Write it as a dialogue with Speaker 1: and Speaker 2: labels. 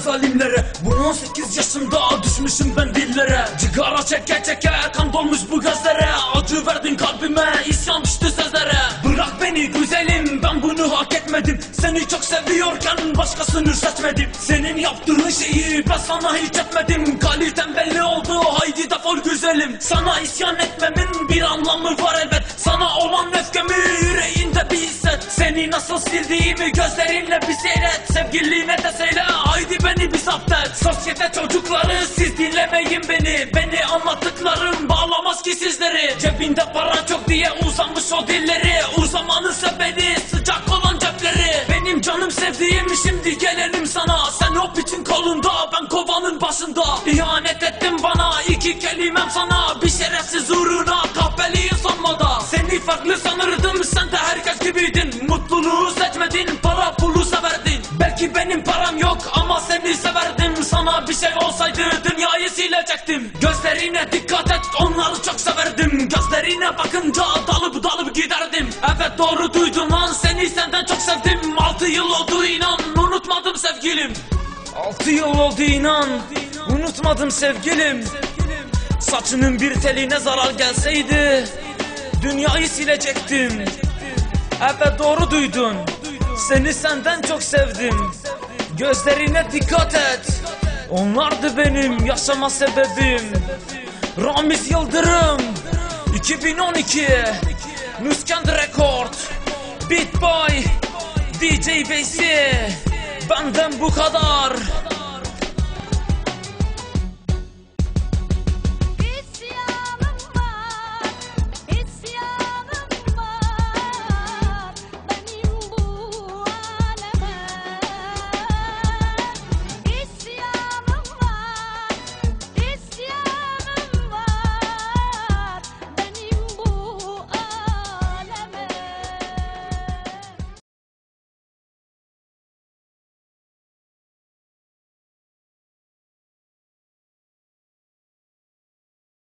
Speaker 1: zalimlere. Bu 18 yaşımda düşmüşüm ben dillere. Cigara çeke çeke kan dolmuş bu gözlere. Acı verdin kalbime isyan düştü sözlere. Bırak beni güzelim ben bunu hak etmedim. Seni çok seviyorken başkasını seçmedim. Senin yaptığın şeyi ben sana hiç etmedim. Kaliten belli oldu haydi defol güzelim. Sana isyan etmemin Seni nasıl sildiğimi gözlerinle bir seyret. Sevgiline de söyle haydi beni bir zapt et Sosyete çocukları siz dinlemeyin beni. Beni anlattıklarım bağlamaz ki sizleri. Cebinde para çok diye uzamış o dilleri. Uzamanın sebebi sıcak olan cepleri. Benim canım sevdiğim şimdi gelelim sana. Sen o piçin kolunda ben kovanın başında. İhanet ettin bana iki kelimem sana. Bir şerefsiz uğruna kahpeliğin Belki benim param yok ama seni severdim. Sana bir şey olsaydı dünyayı silecektim. Gözlerine dikkat et onları çok severdim. Gözlerine bakınca dalıp dalıp giderdim. Evet doğru duydun lan seni senden çok sevdim. Altı yıl oldu inan unutmadım sevgilim. Altı yıl oldu inan unutmadım sevgilim. Saçının bir teline zarar gelseydi Dünyayı silecektim. Evet doğru duydun Seni senden çok sevdim. Gözlerine dikkat et. Onlardı benim yaşama sebebim. Ramiz Yıldırım 2012 Nuskend Record Beat Boy DJ Beysi Benden bu kadar